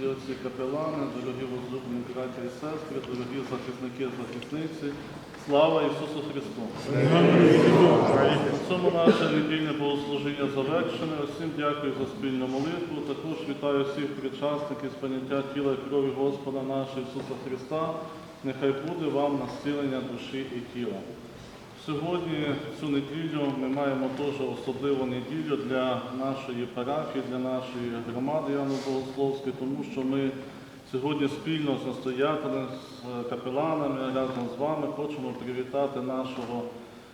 І оці капелани, дорогі возлюблені браті і сестри, дорогі захисники захисниці, слава Ісусу Христу! На цьому наше недільне богослужіння завершене. Усім дякую за спільну молитву. Також вітаю всіх причасників з поняття тіла і крові Господа нашого Ісуса Христа. Нехай буде вам насилення душі і тіла. Сьогодні, цю неділю, ми маємо теж особливу неділю для нашої парафії, для нашої громади Яно Богословської, тому що ми сьогодні спільно з настоятелем, з капеланами разом з вами хочемо привітати нашого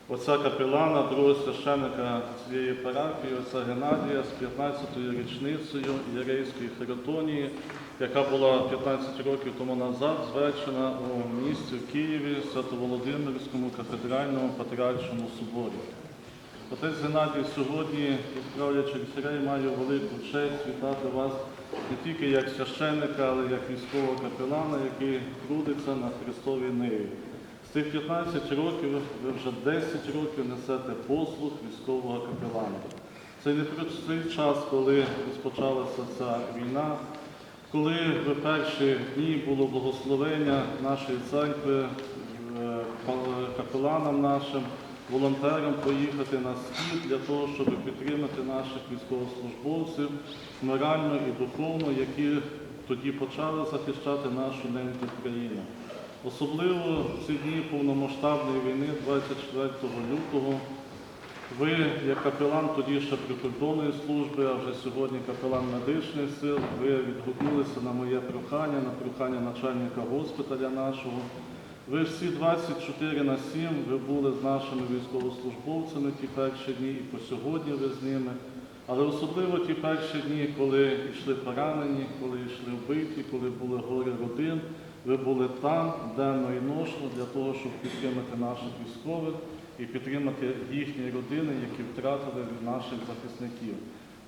отця капелана, другого священника цієї парафії, отця Геннадія з 15-ю річницею Єрейської херотонії, яка була 15 років тому назад звершена у місті в Києві, Свято-Володимирському кафедральному патріаршому соборі. Отець Геннадій сьогодні, відправлячи рей, маю велику честь вітати вас не тільки як священника, але й як військового капелана, який трудиться на Христовій ниві. З тих 15 років ви вже 10 років несете послуг військового капелана. Це не простий час, коли розпочалася ця війна, коли в перші дні було благословення нашої церкви, е, капеланам нашим, волонтерам поїхати на схід для того, щоб підтримати наших військовослужбовців морально і духовно, які тоді почали захищати нашу неньку Україну. Особливо в ці дні повномасштабної війни, 24 лютого, ви, як капелан тоді ще прикордонної служби, а вже сьогодні капелан медичних сил, ви відгукнулися на моє прохання, на прохання начальника госпіталя нашого. Ви всі 24 на 7 ви були з нашими військовослужбовцями ті перші дні, і по сьогодні ви з ними. Але особливо ті перші дні, коли йшли поранені, коли йшли вбиті, коли були гори родин, ви були там денно і ношно для того, щоб підтримати наших військових і підтримати їхні родини, які втратили наших захисників.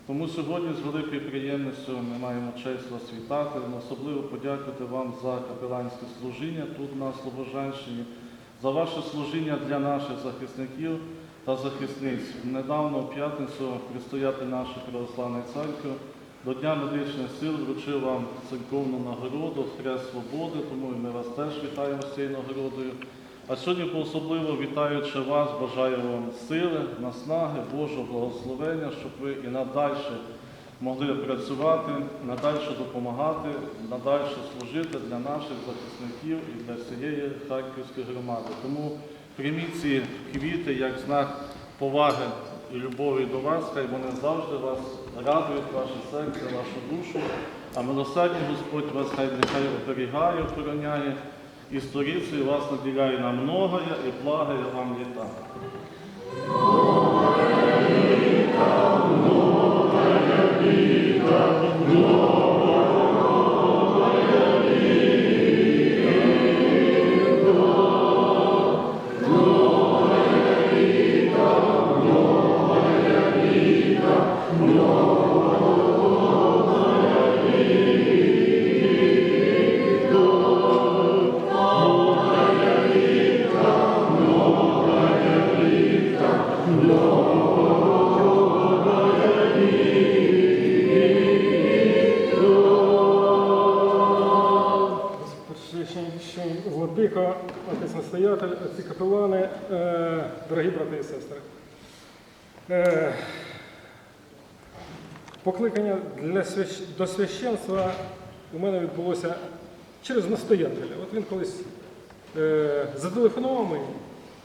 Тому сьогодні з великою приємністю ми маємо честь вас вітати, особливо подякувати вам за капеланське служіння тут на Слобожанщині, за ваше служіння для наших захисників та захисниць. Недавно в п'ятницю предстоятель нашої православної церкви до Дня медичних сил вручив вам церковну нагороду Хрест Свободи, тому ми вас теж вітаємо з цією нагородою. А сьогодні особливо вітаючи вас, бажаю вам сили, наснаги, Божого благословення, щоб ви і надальше могли працювати, надальше допомагати, надальше служити для наших захисників і для всієї Харківської громади. Тому прийміть ці квіти як знак поваги і любові до вас, хай вони завжди вас радують, ваше серце, вашу душу. А милосердний Господь вас хай нехай оберігає, охороняє і сторицею вас наділяє на многое і благає вам літа. Священніший отець настоятель, отці капелани, е, дорогі брати і сестри. Е, Покликання для свящ... до священства у мене відбулося через настоятеля. От він колись е, зателефонував мені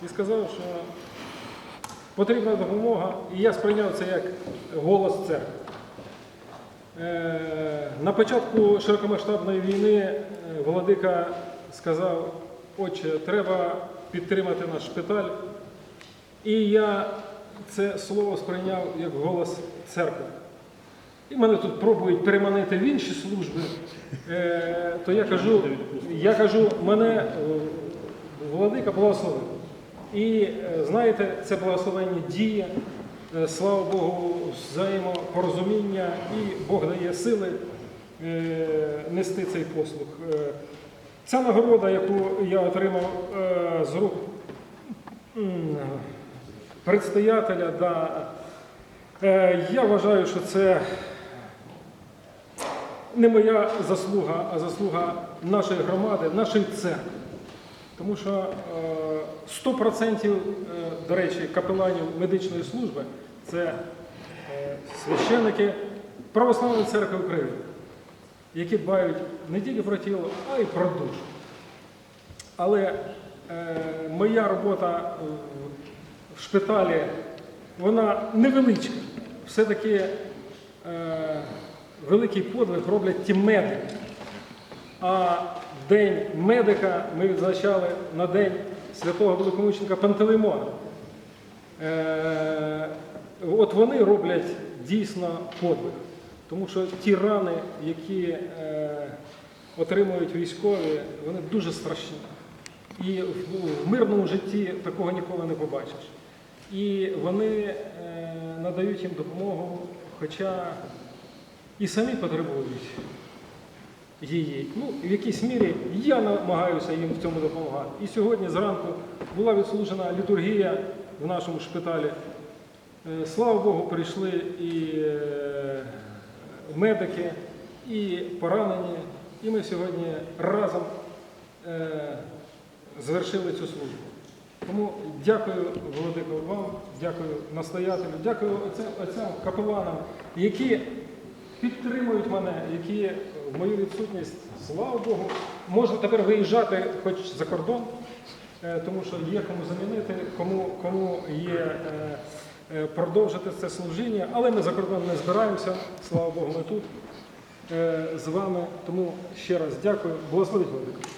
і сказав, що потрібна допомога, і я сприйняв це як голос церкви. Е, На початку широкомасштабної війни е, Володика сказав, отче, треба підтримати наш шпиталь. І я це слово сприйняв як голос церкви. І мене тут пробують переманити в інші служби. Е, То я кажу, я кажу, мене Володика благословив. І е, знаєте, це благословення діє. Е, Слава Богу, взаємопорозуміння і Бог дає сили е, нести цей послуг. Ця нагорода, яку я отримав з рук предстоятеля, да, я вважаю, що це не моя заслуга, а заслуга нашої громади, нашої церкви. Тому що е, 100% е, до речі, капеланів медичної служби це е, священники Православної церкви України, які дбають не тільки про тіло, а й про душу. Але е, моя робота е, в шпиталі, вона невеличка. Все-таки е, великий подвиг роблять ті медики. А день медика ми відзначали на день святого великомученика Пантелеймона. Е, от вони роблять дійсно подвиг. Тому що ті рани, які е, отримують військові, вони дуже страшні. І в, мирному житті такого ніколи не побачиш. І вони е, надають їм допомогу, хоча і самі потребують її. Ну, в якійсь мірі я намагаюся їм в цьому допомагати. І сьогодні зранку була відслужена літургія в нашому шпиталі. Е, Слава Богу, прийшли і е, медики, і поранені. І ми сьогодні разом е, звершили цю службу. Тому дякую, Володико, вам, дякую настоятелю, дякую отцям капеланам, які підтримують мене, які в мою відсутність, слава Богу, можна тепер виїжджати хоч за кордон, е, тому що є кому замінити, кому, кому є е, е, продовжити це служіння, але ми за кордон не збираємося, слава Богу, ми тут з вами. Тому ще раз дякую. Благословіть Владико.